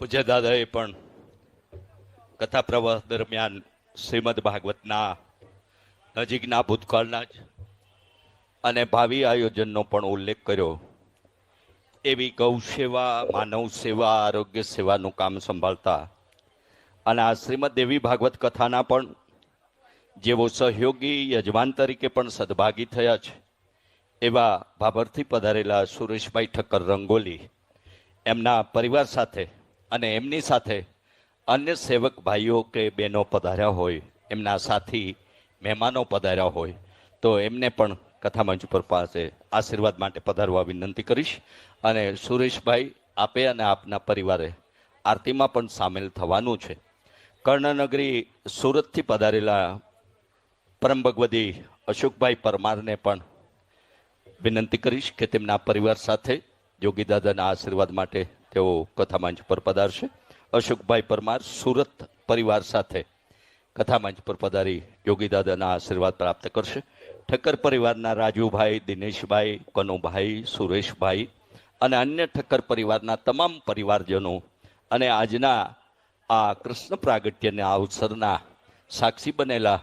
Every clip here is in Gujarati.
પૂજ્ય દાદાએ પણ કથા પ્રવાહ દરમિયાન શ્રીમદ ભાગવતના નજીકના ભૂતકાળના જ અને ભાવિ આયોજનનો પણ ઉલ્લેખ કર્યો. એવી ગૌ સેવા, માનવ સેવા, આરોગ્ય સેવાનું કામ સંભાળતા અને આ શ્રીમદ દેવી ભાગવત કથાના પણ જેઓ સહયોગી, યજમાન તરીકે પણ સદભાગી થયા છે, એવા ભાભરથી પધારેલા સુરેશભાઈ ઠક્કર રંગોલી એમના પરિવાર સાથે અને એમની સાથે અન્ય સેવક ભાઈઓ કે બહેનો પધાર્યા હોય, એમના સાથી, મહેમાનો પધાર્યા હોય, તો એમને પણ કથા મંચ પર પાસે આશીર્વાદ માટે પધારવા વિનંતી કરીશ. અને સુરેશભાઈ, આપે અને આપના પરિવારે આરતીમાં પણ સામેલ થવાનું છે. કર્ણનગરી સુરતથી પધારેલા પરમ ભગવદી અશોકભાઈ પરમારને પણ વિનંતી કરીશ કે તેમના પરિવાર સાથે યોગીદાદાના આશીર્વાદ માટે તેઓ કથા મંચ પર પધારશે. અશોકભાઈ પરમાર સુરત પરિવાર સાથે કથા મંચ પર પધારી યોગીદાદાના આશીર્વાદ પ્રાપ્ત કરશે. ઠક્કર પરિવારના રાજુભાઈ, દિનેશભાઈ, કનુભાઈ, સુરેશભાઈ અને અન્ય ઠક્કર પરિવારના તમામ પરિવારજનો અને આજના આ કૃષ્ણ પ્રાગટ્યના અવસરના સાક્ષી બનેલા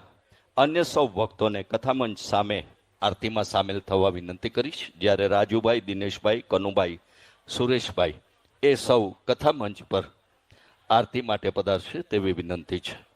અન્ય સૌ ભક્તોને કથામંચ સામે આરતીમાં સામેલ થવા વિનંતી કરીશ. જ્યારે રાજુભાઈ, દિનેશભાઈ, કનુભાઈ, સુરેશભાઈ એ સૌ કથા મંચ પર આરતી માટે પધારશે તેવી વિનંતી છે.